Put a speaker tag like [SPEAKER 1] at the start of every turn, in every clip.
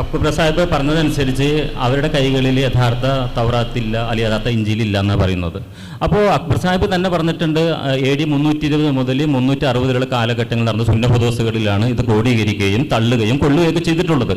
[SPEAKER 1] അക്ബർ സാഹിബ് പറഞ്ഞതനുസരിച്ച് അവരുടെ കൈകളിൽ യഥാർത്ഥ തൗറാത്തില്ല അല്ലെങ്കിൽ യഥാർത്ഥ ഇഞ്ചിലില്ല എന്നാണ് പറയുന്നത്. അപ്പോൾ അക്ബർ സാഹിബ് തന്നെ പറഞ്ഞിട്ടുണ്ട് എ ഡി മുന്നൂറ്റി ഇരുപത് മുതൽ മുന്നൂറ്റി അറുപതിലുള്ള കാലഘട്ടങ്ങൾ നടന്ന സുന്നഹദോസുകളിലാണ് ഇത് ക്രോഡീകരിക്കുകയും തള്ളുകയും കൊള്ളുകയൊക്കെ ചെയ്തിട്ടുള്ളത്.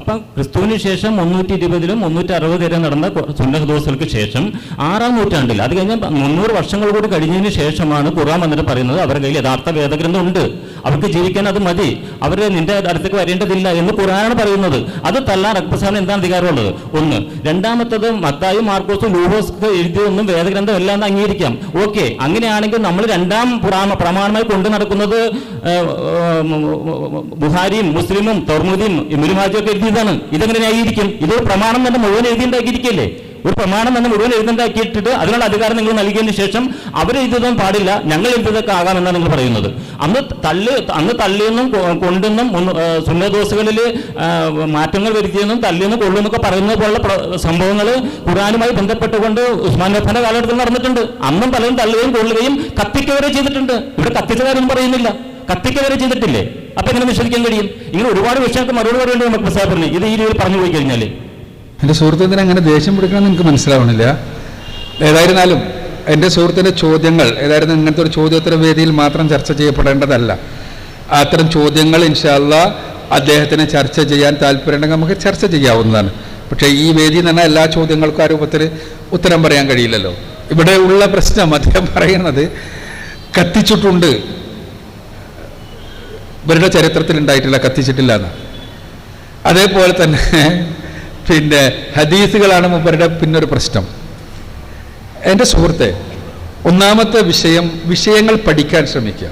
[SPEAKER 1] അപ്പം ക്രിസ്തുവിന് ശേഷം മുന്നൂറ്റി ഇരുപതിലും മുന്നൂറ്റി അറുപത് വരെ നടന്ന സുന്നഹദോസുകൾക്ക് ശേഷം ആറാം നൂറ്റാണ്ടിൽ അത് കഴിഞ്ഞ മുന്നൂറ് വർഷങ്ങൾ കൂടി കഴിഞ്ഞതിന് ശേഷമാണ് ഖുറാൻ വന്നിട്ട് പറയുന്നത് അവരുടെ കയ്യിൽ യഥാർത്ഥ വേദഗ്രന്ഥം ഉണ്ട് അവർക്ക് ജീവിക്കാൻ അത് മതി. അവർ നിന്റെ അടുത്തേക്ക് വരേണ്ടതില്ല എന്ന് ഖുറാനാണ് പറയുന്നത്. അത് തല്ലാൻ അക്ബസാന് എന്താണ് അധികാരമുള്ളത്? ഒന്ന്. രണ്ടാമത്തത് മത്തായും മാർക്കോസും ലൂഹോസ് എഴുതിയൊന്നും വേദഗ്രന്ഥം എല്ലാം എന്ന് അംഗീകരിക്കാം. ഓക്കെ. അങ്ങനെയാണെങ്കിൽ നമ്മൾ രണ്ടാം പുറാമ പ്രമാണമായി കൊണ്ടു നടക്കുന്നത് ബുഹാരിയും മുസ്ലിമും തൊർമുദിയും ഇമുരുമാജും ഒക്കെ എഴുതിയതാണ്. ഇതെങ്ങനെ ന്യായീകരിക്കും? ഇതൊരു പ്രമാണം തന്നെ മുഴുവൻ എഴുതിണ്ടാക്കിയിരിക്കല്ലേ ഒരു പ്രമാണം തന്നെ മുഴുവൻ എഴുതണ്ടാക്കിയിട്ടിട്ട് അതിനുള്ള അധികാരം നിങ്ങൾ നൽകിയതിന് ശേഷം എഴുതുന്നതും പാടില്ല. ഞങ്ങൾ എഴുതുന്നതൊക്കെ ആകാമെന്നാണ് നിങ്ങൾ പറയുന്നത്. അന്ന് തള്ളി അന്ന് തള്ളിയെന്നും കൊണ്ടെന്നും സുന്നദോസുകളിൽ മാറ്റങ്ങൾ വരുത്തിയെന്നും തള്ളിയെന്നും കൊള്ളുമെന്നൊക്കെ പറയുന്നത് പോലുള്ള സംഭവങ്ങൾ ഖുറാനുമായി ബന്ധപ്പെട്ടുകൊണ്ട് ഉസ്മാൻ നഫാന്റെ കാലഘട്ടത്തിൽ നടന്നിട്ടുണ്ട്. അന്നും പലരും തള്ളുകയും കൊള്ളുകയും കത്തിക്കവരെ ചെയ്തിട്ടുണ്ട്. ഇവിടെ കത്തിച്ചതാരൊന്നും പറയുന്നില്ല. കത്തിക്കവരെ ചെയ്തിട്ടില്ലേ? അപ്പൊ എങ്ങനെ നിഷേധിക്കാൻ കഴിയും? ഇങ്ങനെ ഒരുപാട് വിഷയങ്ങൾക്ക് മറുപടി പറയേണ്ടി നമുക്ക് സാഹിബിന് ഇത് ഈ രീതിയിൽ പറഞ്ഞു പോയി കഴിഞ്ഞാൽ
[SPEAKER 2] എന്റെ സുഹൃത്തിന് അങ്ങനെ ദേഷ്യം പിടിക്കണമെന്ന് എനിക്ക് മനസ്സിലാവണില്ല. ഏതായിരുന്നാലും എന്റെ സുഹൃത്തിന്റെ ചോദ്യങ്ങൾ ഏതായിരുന്നു ഇങ്ങനത്തെ ഒരു ചോദ്യോത്തര വേദിയിൽ മാത്രം ചർച്ച ചെയ്യപ്പെടേണ്ടതല്ല. അത്തരം ചോദ്യങ്ങൾ ഇൻഷാല്ല അദ്ദേഹത്തിന് ചർച്ച ചെയ്യാൻ താല്പര്യമുണ്ടെങ്കിൽ നമുക്ക് ചർച്ച ചെയ്യാവുന്നതാണ്. പക്ഷേ ഈ വേദി എന്ന് പറഞ്ഞാൽ എല്ലാ ചോദ്യങ്ങൾക്കും ആ രൂപത്തിൽ ഉത്തരം പറയാൻ കഴിയില്ലല്ലോ. ഇവിടെ ഉള്ള പ്രശ്നം അദ്ദേഹം പറയുന്നത് കത്തിച്ചിട്ടുണ്ട്. ഇവരുടെ ചരിത്രത്തിൽ ഉണ്ടായിട്ടില്ല കത്തിച്ചിട്ടില്ല എന്ന്. അതേപോലെ തന്നെ പിന്നെ ഹദീസുകളാണ് മൂപ്പരുടെ പിന്നൊരു പ്രശ്നം. എന്റെ സുഹൃത്തെ ഒന്നാമത്തെ വിഷയം വിഷയങ്ങൾ പഠിക്കാൻ ശ്രമിക്കുക.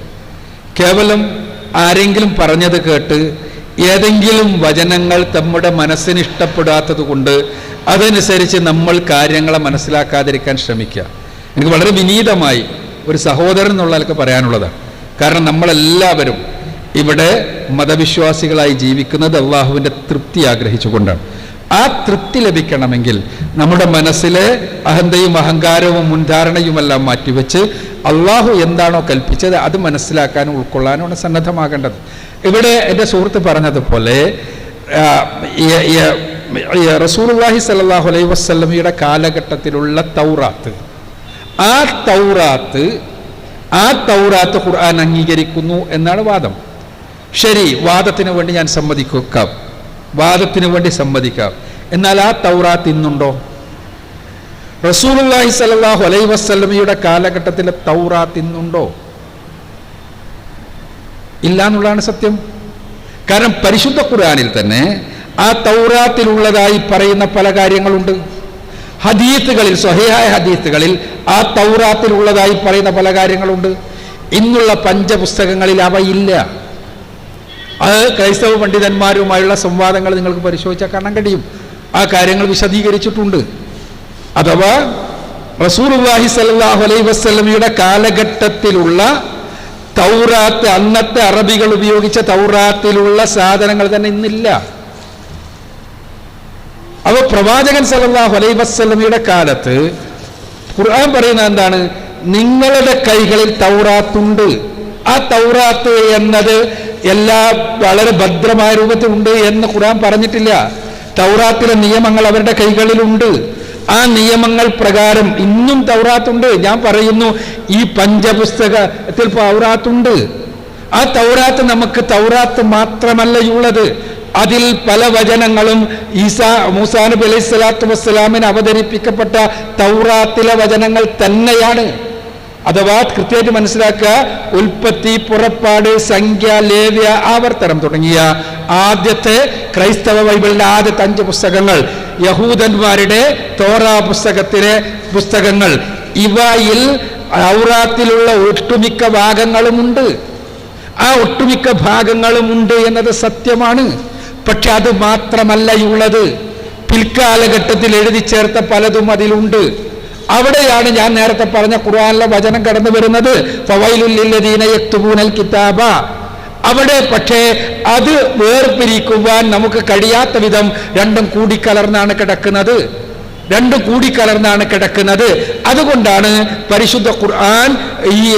[SPEAKER 2] കേവലം ആരെങ്കിലും പറഞ്ഞത് കേട്ട് ഏതെങ്കിലും വചനങ്ങൾ നമ്മുടെ മനസ്സിന് ഇഷ്ടപ്പെടാത്തത് കൊണ്ട് അതനുസരിച്ച് നമ്മൾ കാര്യങ്ങളെ മനസ്സിലാക്കാതിരിക്കാൻ ശ്രമിക്കുക. എനിക്ക് വളരെ വിനീതമായി ഒരു സഹോദരൻ എന്നുള്ളതൊക്കെ പറയാനുള്ളതാണ്. കാരണം നമ്മളെല്ലാവരും ഇവിടെ മതവിശ്വാസികളായി ജീവിക്കുന്നത് അള്ളാഹുവിന്റെ തൃപ്തി ആഗ്രഹിച്ചുകൊണ്ടാണ്. ആ തൃപ്തി ലഭിക്കണമെങ്കിൽ നമ്മുടെ മനസ്സിലെ അഹന്തയും അഹങ്കാരവും മുൻധാരണയുമെല്ലാം മാറ്റിവെച്ച് അള്ളാഹു എന്താണോ കൽപ്പിച്ചത് അത് മനസ്സിലാക്കാനും ഉൾക്കൊള്ളാനുമാണ് സന്നദ്ധമാകേണ്ടത്. ഇവിടെ എന്റെ സുഹൃത്ത് പറഞ്ഞതുപോലെ റസൂർവാഹി ഈ- അലൈ വസ്ലമിയുടെ കാലഘട്ടത്തിലുള്ള തൗറാത്ത്. ആ തൗറാത്ത് ആ തൗറാത്ത് ഖുർആൻ അംഗീകരിക്കുന്നു എന്നാണ് വാദം. ശരി വാദത്തിന് വേണ്ടി ഞാൻ സമ്മതിക്കാം. വാദത്തിന് വേണ്ടി സമ്മതിക്കാം. എന്നാൽ ആ തൗറാത്ത് ഇന്നുണ്ടോ? റസൂലുള്ളാഹി സ്വല്ലല്ലാഹു അലൈഹി വസല്ലമയുടെ കാലഘട്ടത്തിലെ തൗറാത്ത് ഇന്നുണ്ടോ? ഇല്ല എന്നുള്ളതാണ് സത്യം. കാരണം പരിശുദ്ധ ഖുർആനിൽ തന്നെ ആ തൗറാത്തിലുള്ളതായി പറയുന്ന പല കാര്യങ്ങളുണ്ട്. ഹദീത്തുകളിൽ സ്വഹീഹായ ഹദീത്തുകളിൽ ആ തൗറാത്തിലുള്ളതായി പറയുന്ന പല കാര്യങ്ങളുണ്ട്. ഇന്നുള്ള പഞ്ചപുസ്തകങ്ങളിൽ അവയില്ല അത് ക്രൈസ്തവ പണ്ഡിതന്മാരുമായുള്ള സംവാദങ്ങൾ നിങ്ങൾക്ക് പരിശോധിച്ചാൽ കാണാൻ കഴിയും. ആ കാര്യങ്ങൾ വിശദീകരിച്ചിട്ടുണ്ട്. അഥവാ റസൂർഹി സല്ലാഹു അലൈ വസ്ലമിയുടെ കാലഘട്ടത്തിലുള്ള തൗറാത്ത് അന്നത്തെ അറബികൾ ഉപയോഗിച്ച തൗറാത്തിലുള്ള സാധനങ്ങൾ തന്നെ ഇന്നില്ല. അവ പ്രവാചകൻ സല്ലാഹു അലൈ വസ്ലമിയുടെ കാലത്ത് ഖുർആൻ പറയുന്നത് എന്താണ്? നിങ്ങളുടെ കൈകളിൽ തൗറാത്തുണ്ട്. ആ തൗറാത്ത് എന്നത് എല്ലാ വളരെ ഭദ്രമായ രൂപത്തിലുണ്ട് എന്ന് ഖുറാൻ പറഞ്ഞിട്ടില്ല. തൗറാത്തിലെ നിയമങ്ങൾ അവരുടെ കൈകളിലുണ്ട്. ആ നിയമങ്ങൾ പ്രകാരം ഇന്നും തൗറാത്തുണ്ട്. ഞാൻ പറയുന്നു ഈ പഞ്ചപുസ്തകത്തിൽ തൗറാത്തുണ്ട്. ആ തൗറാത്ത് നമുക്ക് തൗറാത്ത് മാത്രമല്ല ഉള്ളത്. അതിൽ പല വചനങ്ങളും ഈസാ മൂസാ നബി അലൈഹി സ്വലാത്തു വസ്സലാമിന് അവതരിപ്പിക്കപ്പെട്ട തൗറാത്തിലെ വചനങ്ങൾ തന്നെയാണ്. അഥവാ കൃത്യമായിട്ട് മനസ്സിലാക്കുക ഉൽപ്പത്തി പുറപ്പാട് സംഖ്യ ലേവ്യ ആവർത്തനം തുടങ്ങിയ ആദ്യത്തെ ക്രൈസ്തവ ബൈബിളിന്റെ ആദ്യത്തെ അഞ്ച് പുസ്തകങ്ങൾ യഹൂദന്മാരുടെ തോറ പുസ്തകത്തിലെ പുസ്തകങ്ങൾ. ഇവയിൽ ഔറാത്തിലുള്ള ഒട്ടുമിക്ക ഭാഗങ്ങളുമുണ്ട്. ആ ഒട്ടുമിക്ക ഭാഗങ്ങളുമുണ്ട് എന്നത് സത്യമാണ്. പക്ഷെ അത് മാത്രമല്ല ഉള്ളത്. പിൽക്കാലഘട്ടത്തിൽ എഴുതി ചേർത്ത പലതും അതിലുണ്ട്. അവിടെയാണ് ഞാൻ നേരത്തെ പറഞ്ഞ ഖുർആാനിലെ വചനം കടന്നു വരുന്നത്. കിതാബ. അവിടെ പക്ഷേ അത് വേർപിരിക്കുവാൻ നമുക്ക് കഴിയാത്ത വിധം രണ്ടും കൂടിക്കലർന്നാണ് കിടക്കുന്നത്. രണ്ടും കൂടിക്കലർന്നാണ് കിടക്കുന്നത്. അതുകൊണ്ടാണ് പരിശുദ്ധ ഖുർആൻ ഈ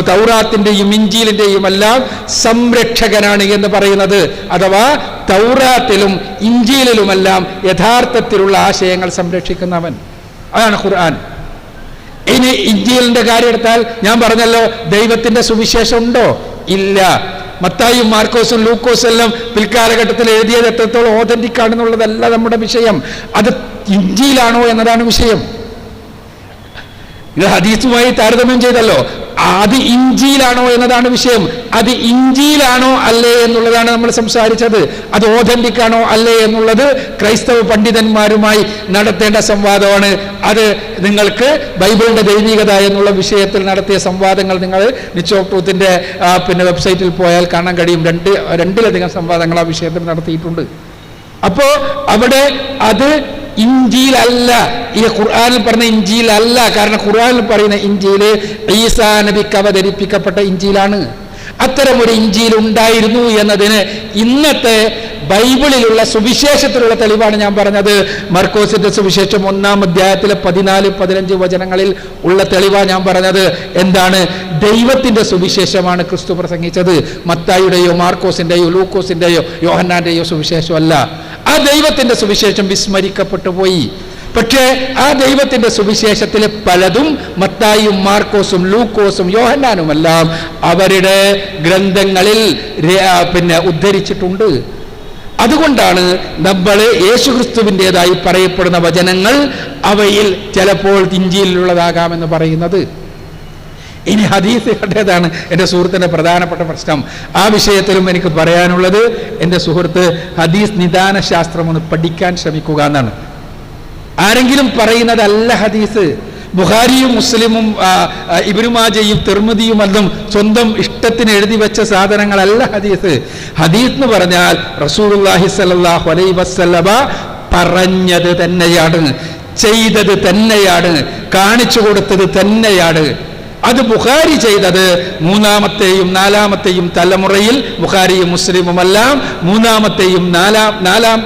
[SPEAKER 2] തൗറാത്തിന്റെയും ഇഞ്ചീലിന്റെയും എല്ലാം സംരക്ഷകനാണ് എന്ന് പറയുന്നത്. അഥവാ തൗറാത്തിലും ഇഞ്ചീലിലുമെല്ലാം യഥാർത്ഥത്തിലുള്ള ആശയങ്ങൾ സംരക്ഷിക്കുന്നവൻ. അതാണ് ഖുർആൻ. ഇനി ഇഞ്ചിയലിന്റെ കാര്യം എടുത്താൽ ഞാൻ പറഞ്ഞല്ലോ ദൈവത്തിന്റെ സുവിശേഷം ഉണ്ടോ? ഇല്ല. മത്തായും മാർക്കോസും ലൂക്കോസും എല്ലാം പിൽക്കാലഘട്ടത്തിൽ എഴുതിയത് എത്രത്തോളം ഓതന്റിക് ആണെന്നുള്ളതല്ല നമ്മുടെ വിഷയം. അത് ഇഞ്ചിയിലാണോ എന്നതാണ് വിഷയം. ഇത് ഹദീസുമായി താരതമ്യം ചെയ്തല്ലോ. അത് ഇഞ്ചിയിലാണോ എന്നതാണ് വിഷയം. അത് ഇഞ്ചിയിലാണോ അല്ലേ എന്നുള്ളതാണ് നമ്മൾ സംസാരിച്ചത്. അത് ഓതന്റിക് ആണോ അല്ലേ എന്നുള്ളത് ക്രൈസ്തവ പണ്ഡിതന്മാരുമായി നടത്തേണ്ട സംവാദമാണ്. അത് നിങ്ങൾക്ക് ബൈബിളിന്റെ ദൈവികത എന്നുള്ള വിഷയത്തിൽ നടത്തിയ സംവാദങ്ങൾ നിങ്ങൾ നിച്ചോക് പിന്നെ വെബ്സൈറ്റിൽ പോയാൽ കാണാൻ കഴിയും. രണ്ട് രണ്ടിലധികം സംവാദങ്ങൾ ആ വിഷയത്തിൽ നടത്തിയിട്ടുണ്ട്. അപ്പോ അവിടെ അത് ഇഞ്ചിയിലല്ല ഈ ഖുർആാനിൽ പറഞ്ഞ ഇഞ്ചിയിലല്ല കാരണം ഖുർആാനിൽ പറയുന്ന ഇഞ്ചിയിൽ ഈസാ നബിക്ക് അവതരിപ്പിക്കപ്പെട്ട ഇഞ്ചിയിലാണ് അത്തരം ഒരു ഇഞ്ചിയിൽ ഉണ്ടായിരുന്നു എന്നതിന് ഇന്നത്തെ ബൈബിളിലുള്ള സുവിശേഷത്തിലുള്ള തെളിവാണ് ഞാൻ പറഞ്ഞത്. മർക്കോസിന്റെ സുവിശേഷം ഒന്നാം അധ്യായത്തിലെ പതിനാല് പതിനഞ്ച് വചനങ്ങളിൽ ഉള്ള തെളിവാണ് ഞാൻ പറഞ്ഞത്. എന്താണ്? ദൈവത്തിന്റെ സുവിശേഷമാണ് ക്രിസ്തു പ്രസംഗിച്ചത്. മത്തായുടെയോ മാർക്കോസിന്റെയോ ലൂക്കോസിന്റെയോ യോഹന്നാന്റെയോ സുവിശേഷമല്ല. ആ ദൈവത്തിന്റെ സുവിശേഷം വിസ്മരിക്കപ്പെട്ടു പോയി. പക്ഷേ ആ ദൈവത്തിന്റെ സുവിശേഷത്തിലെ പലതും മത്തായും മാർക്കോസും ലൂക്കോസും യോഹന്നാനുമെല്ലാം അവരുടെ ഗ്രന്ഥങ്ങളിൽ പിന്നെ ഉദ്ധരിച്ചിട്ടുണ്ട്. അതുകൊണ്ടാണ് നമ്മൾ യേശുക്രിസ്തുവിന്റെതായി പറയപ്പെടുന്ന വചനങ്ങൾ അവയിൽ ചിലപ്പോൾ ഇഞ്ചിയിലുള്ളതാകാമെന്ന് പറയുന്നത്. ഇനി ഹദീസുകളുടേതാണ് എന്റെ സുഹൃത്തിന്റെ പ്രധാനപ്പെട്ട പ്രശ്നം. ആ വിഷയത്തിലും എനിക്ക് പറയാനുള്ളത് എന്റെ സുഹൃത്ത് ഹദീസ് നിദാന ശാസ്ത്രം ഒന്ന് പഠിക്കാൻ ശ്രമിക്കുക എന്നാണ്. ആരെങ്കിലും പറയുന്നതല്ല ഹദീസ്. ബുഹാരിയും മുസ്ലിമും ആ, തെർമുദിയും ഇബ്നുമാജയും എല്ലാം സ്വന്തം ഇഷ്ടത്തിന് എഴുതി വെച്ച സാധനങ്ങളല്ല ഹദീസ്. ഹദീസ് എന്ന് പറഞ്ഞാൽ റസൂലുള്ളാഹി സ്വല്ലല്ലാഹു അലൈഹി വസ്ലബ പറഞ്ഞത് തന്നെയാണ്. ചെയ്തത് തന്നെയാണ്. കാണിച്ചു കൊടുത്തത് തന്നെയാണ്. അത് ബുഖാരി ചെയ്തത് മൂന്നാമത്തെയും നാലാമത്തെയും തലമുറയിൽ ബുഖാരിയും മുസ്ലിമുമെല്ലാം മൂന്നാമത്തെയും നാലാം നാലാം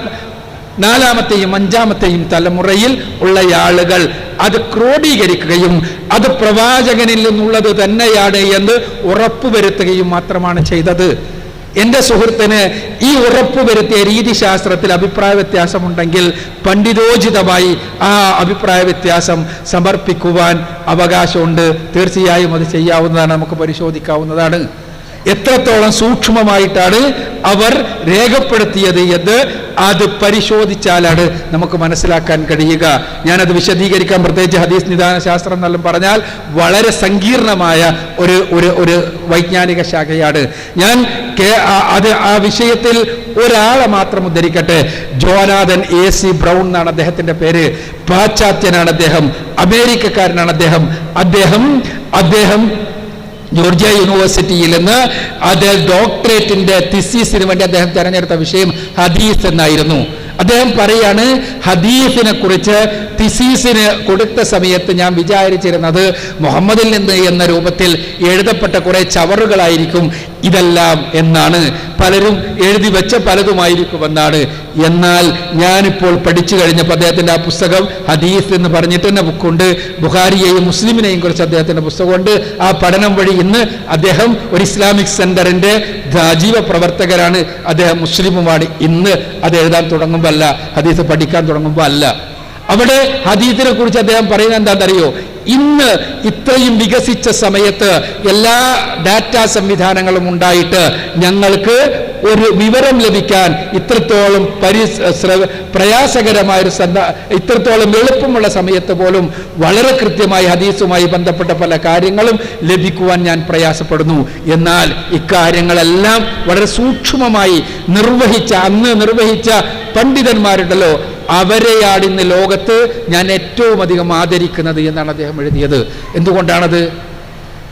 [SPEAKER 2] നാലാമത്തെയും അഞ്ചാമത്തെയും തലമുറയിൽ ഉള്ള ആളുകൾ. അത് ക്രോഡീകരിക്കുകയും അത് പ്രവാചകനിൽ നിന്നുള്ളത് തന്നെയാണ് എന്ന് ഉറപ്പുവരുത്തുകയും മാത്രമാണ് ചെയ്തത്. എന്റെ സുഹൃത്തിന് ഈ ഉറപ്പ് വരുത്തിയ രീതിശാസ്ത്രത്തിൽ അഭിപ്രായ വ്യത്യാസമുണ്ടെങ്കിൽ പണ്ഡിതോചിതമായി ആ അഭിപ്രായ വ്യത്യാസം സമർപ്പിക്കുവാൻ അവകാശമുണ്ട്. തീർച്ചയായും അത് ചെയ്യാവുന്നതാണ് നമുക്ക് പരിശോധിക്കാവുന്നതാണ്. എത്രത്തോളം സൂക്ഷ്മമായിട്ടാണ് അവർ രേഖപ്പെടുത്തിയത് എന്ന് അത് പരിശോധിച്ചാലാണ് നമുക്ക് മനസ്സിലാക്കാൻ കഴിയുക. ഞാനത് വിശദീകരിക്കാൻ പ്രത്യേകിച്ച് ഹദീസ് നിദാന ശാസ്ത്രം എന്നെല്ലാം പറഞ്ഞാൽ വളരെ സങ്കീർണമായ ഒരു ഒരു ഒരു വൈജ്ഞാനിക ശാഖയാണ്. ഞാൻ അത് ആ വിഷയത്തിൽ ഒരാളെ മാത്രം ഉദ്ധരിക്കട്ടെ. ജോനാഥൻ എ സി ബ്രൗൺ എന്നാണ് അദ്ദേഹത്തിന്റെ പേര്. പാശ്ചാത്യനാണ് അദ്ദേഹം. അമേരിക്കക്കാരനാണ് അദ്ദേഹം. അദ്ദേഹം അദ്ദേഹം ജോർജിയ യൂണിവേഴ്സിറ്റിയിൽ നിന്ന് അത് ഡോക്ടറേറ്റിന്റെ തിസീസിന് വേണ്ടി അദ്ദേഹം തെരഞ്ഞെടുത്ത വിഷയം ഹദീസ് എന്നായിരുന്നു. അദ്ദേഹം പറയാണ് ഹദീഫിനെ കുറിച്ച് തിസീസിന് കൊടുത്ത സമയത്ത് ഞാൻ വിചാരിച്ചിരുന്നത് മുഹമ്മദിൽ നിന്ന് എന്ന രൂപത്തിൽ എഴുതപ്പെട്ട കുറെ ചവറുകളായിരിക്കും ഇതെല്ലാം എന്നാണ് പലരും എഴുതി വെച്ച പലതുമായിരിക്കുമെന്നാണ്. എന്നാൽ ഞാനിപ്പോൾ പഠിച്ചു കഴിഞ്ഞപ്പോൾ അദ്ദേഹത്തിന്റെ ആ പുസ്തകം ഹദീസ് എന്ന് പറഞ്ഞിട്ട് തന്നെ ബുക്കുണ്ട്. ബുഹാരിയെയും മുസ്ലിമിനെയും കുറിച്ച് അദ്ദേഹത്തിന്റെ പുസ്തകമുണ്ട്. ആ പഠനം വഴി ഇന്ന് അദ്ദേഹം ഒരു ഇസ്ലാമിക് സെന്ററിന്റെ സജീവ പ്രവർത്തകരാണ്. അദ്ദേഹം മുസ്ലിമുമാണ്. ഇന്ന് അത് എഴുതാൻ തുടങ്ങുമ്പോൾ അല്ല ഹദീസ് പഠിക്കാൻ തുടങ്ങുമ്പോൾ അല്ല അവിടെ ഹദീദിനെ കുറിച്ച് അദ്ദേഹം പറയുന്നത് എന്താണെന്നറിയോ? ഇന്ന് ഇത്രയും വികസിച്ച സമയത്ത് എല്ലാ ഡാറ്റ സംവിധാനങ്ങളും ഉണ്ടായിട്ട് ഞങ്ങൾക്ക് ഒരു വിവരം ലഭിക്കാൻ ഇത്രത്തോളം പരി പ്രയാസകരമായ ഒരു സന്ദ ഇത്രത്തോളം എളുപ്പമുള്ള സമയത്ത് പോലും വളരെ കൃത്യമായി ഹദീസുമായി ബന്ധപ്പെട്ട പല കാര്യങ്ങളും ലഭിക്കുവാൻ ഞാൻ പ്രയാസപ്പെടുന്നു. എന്നാൽ ഇക്കാര്യങ്ങളെല്ലാം വളരെ സൂക്ഷ്മമായി നിർവഹിച്ച അന്ന് നിർവഹിച്ച പണ്ഡിതന്മാരുണ്ടല്ലോ. അവരെയാണ് ഇന്ന് ലോകത്ത് ഞാൻ ഏറ്റവും അധികം ആദരിക്കുന്നത് എന്നാണ് അദ്ദേഹം എഴുതിയത്. എന്തുകൊണ്ടാണത്?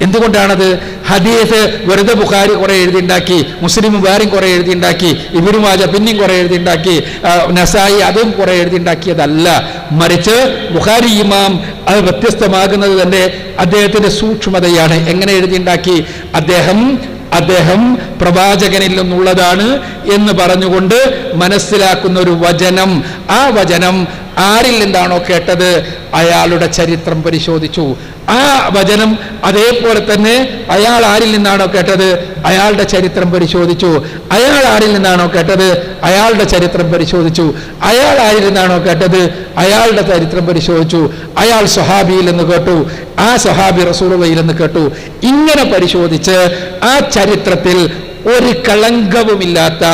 [SPEAKER 2] എന്തുകൊണ്ടാണത്? ഹദീസ് വെറുതെ ബുഖാരി കുറെ എഴുതിണ്ടാക്കി മുസ്ലിം വേറെയും കുറെ എഴുതിണ്ടാക്കി ഇബിനുമാജ പിന്നെയും കുറെ എഴുതിണ്ടാക്കി നസായി അതും കുറെ എഴുതിണ്ടാക്കിയതല്ല. മറിച്ച് ബുഖാരി ഇമാം അത് വ്യത്യസ്തമാകുന്നത് തന്നെ അദ്ദേഹത്തിന്റെ സൂക്ഷ്മതയാണ്. എങ്ങനെ എഴുതിണ്ടാക്കി? അദ്ദേഹം അദ്ദേഹം പ്രവാചകനിൽ നിന്നുള്ളതാണ് എന്ന് പറഞ്ഞുകൊണ്ട് മനസ്സിലാക്കുന്ന ഒരു വചനം. ആ വചനം ആരിൽ നിന്നാണോ കേട്ടത്? അയാളുടെ ചരിത്രം പരിശോധിച്ചു. ആ വചനം അതേപോലെ തന്നെ അയാൾ ആരിൽ നിന്നാണോ കേട്ടത്? അയാളുടെ ചരിത്രം പരിശോധിച്ചു. അയാൾ ആരിൽ നിന്നാണോ കേട്ടത്? അയാളുടെ ചരിത്രം പരിശോധിച്ചു. അയാൾ ആരിൽ നിന്നാണോ കേട്ടത്? അയാളുടെ ചരിത്രം പരിശോധിച്ചു. അയാൾ സ്വഹാബിയിൽ നിന്ന് കേട്ടു. ആ സ്വഹാബി റസൂറുവയിൽ നിന്ന് കേട്ടു. ഇങ്ങനെ പരിശോധിച്ച് ആ ചരിത്രത്തിൽ ഒരു കളങ്കവുമില്ലാത്ത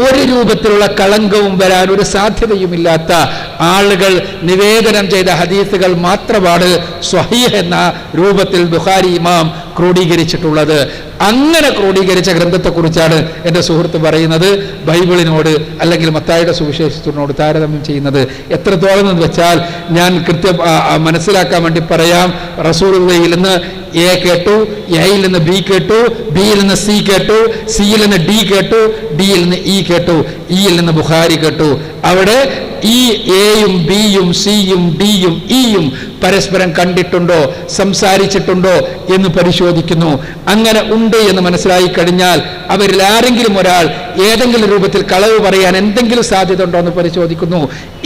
[SPEAKER 2] ഒരു രൂപത്തിലുള്ള കളങ്കവും വരാൻ ഒരു സാധ്യതയുമില്ലാത്ത ആളുകൾ നിവേദനം ചെയ്ത ഹദീസുകൾ മാത്രമാണ് സ്വഹീഹ് എന്ന രൂപത്തിൽ ബുഹാരി ഇമാം ക്രോഡീകരിച്ചിട്ടുള്ളത്. അങ്ങനെ ക്രോഡീകരിച്ച ഗ്രന്ഥത്തെക്കുറിച്ചാണ് എന്റെ സുഹൃത്ത് പറയുന്നത്. ബൈബിളിനോട് അല്ലെങ്കിൽ മത്തായുടെ സുവിശേഷത്തിനോട് താരതമ്യം ചെയ്യുന്നത് എത്രത്തോളം എന്ന് വെച്ചാൽ ഞാൻ കൃത്യം മനസ്സിലാക്കാൻ വേണ്ടി പറയാം. റസൂറുള്ളയിൽ നിന്ന് എ കേട്ടു എയിൽ നിന്ന് ബി കേട്ടു ബിയിൽ നിന്ന് സി കേട്ടു സിയിൽ നിന്ന് ഡി കേട്ടു ഡിയിൽ നിന്ന് ഇ കേട്ടു ഇയിൽ നിന്ന് ബുഹാരി കേട്ടു. അവിടെ ഈ എയും ബിയും സിയും ഡിയും ഇയും പരസ്പരം കണ്ടിട്ടുണ്ടോ സംസാരിച്ചിട്ടുണ്ടോ എന്ന് പരിശോധിക്കുന്നു. അങ്ങനെ ഉണ്ട് എന്ന് മനസ്സിലായി കഴിഞ്ഞാൽ അവരിൽ ആരെങ്കിലും ഒരാൾ ഏതെങ്കിലും രൂപത്തിൽ കളവ് പറയാൻ എന്തെങ്കിലും സാധ്യത ഉണ്ടോ എന്ന് പരിശോധിക്കുന്നു.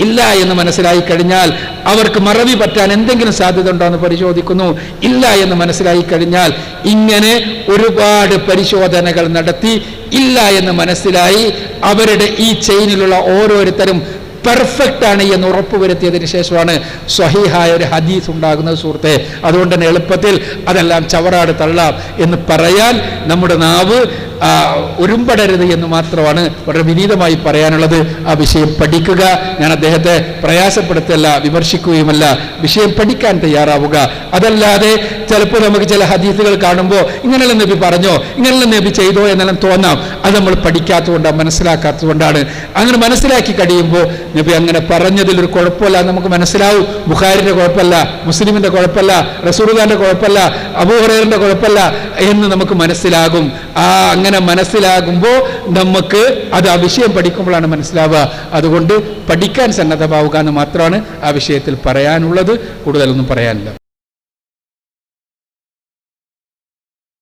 [SPEAKER 2] ഇല്ല എന്ന് മനസ്സിലായി കഴിഞ്ഞാൽ അവർക്ക് മറവി പറ്റാൻ എന്തെങ്കിലും സാധ്യത ഉണ്ടോ എന്ന് പരിശോധിക്കുന്നു. ഇല്ല എന്ന് മനസ്സിലായി കഴിഞ്ഞാൽ ഇങ്ങനെ ഒരുപാട് പരിശോധനകൾ നടത്തി ഇല്ല എന്ന് മനസ്സിലായി അവരുടെ ഈ ചെയിനിലുള്ള ഓരോരുത്തരും പെർഫെക്റ്റ് ആണ് എന്ന് ഉറപ്പുവരുത്തിയതിന് ശേഷമാണ് സ്വഹീഹായ ഒരു ഹദീസ് ഉണ്ടാകുന്നത് സുഹൃത്തെ. അതുകൊണ്ട് തന്നെ എളുപ്പത്തിൽ അതെല്ലാം ചവറാട് തള്ളാം എന്ന് പറയാൻ നമ്മുടെ നാവ് ആ, ഉരുമ്പടരുത് എന്ന് മാത്രമാണ് വളരെ വിനീതമായി പറയാനുള്ളത്. ആ വിഷയം പഠിക്കുക. ഞാൻ അദ്ദേഹത്തെ പ്രയാസപ്പെടുത്തല്ല വിമർശിക്കുകയുമല്ല. വിഷയം പഠിക്കാൻ തയ്യാറാവുക. അതല്ലാതെ ചിലപ്പോൾ നമുക്ക് ചില ഹദീസുകൾ കാണുമ്പോൾ ഇങ്ങനെയുള്ള നബി പറഞ്ഞോ ഇങ്ങനെയുള്ള നബി ചെയ്തോ എന്നെല്ലാം തോന്നാം. അത് നമ്മൾ പഠിക്കാത്തതുകൊണ്ടാണ് മനസ്സിലാക്കാത്തതുകൊണ്ടാണ്. അങ്ങനെ മനസ്സിലാക്കി കഴിയുമ്പോൾ നബി അങ്ങനെ പറഞ്ഞതിലൊരു കുഴപ്പമില്ല. നമുക്ക് മനസ്സിലാവും. ബുഖാരിന്റെ കുഴപ്പമല്ല മുസ്ലിമിന്റെ കുഴപ്പമല്ല റസൂർഖാന്റെ കുഴപ്പമല്ല അബൂഹറേറിന്റെ കുഴപ്പമല്ല. എന്ന് നമുക്ക് മനസ്സിലാകും. ആ അങ്ങനെ മനസ്സിലാകുമ്പോൾ നമുക്ക് അത് ആ വിഷയം പഠിക്കുമ്പോഴാണ് മനസ്സിലാവുക. അതുകൊണ്ട് പഠിക്കാൻ സന്നദ്ധമാവുക എന്ന് മാത്രമാണ് ആ വിഷയത്തിൽ പറയാനുള്ളത്. കൂടുതലൊന്നും പറയാനില്ല.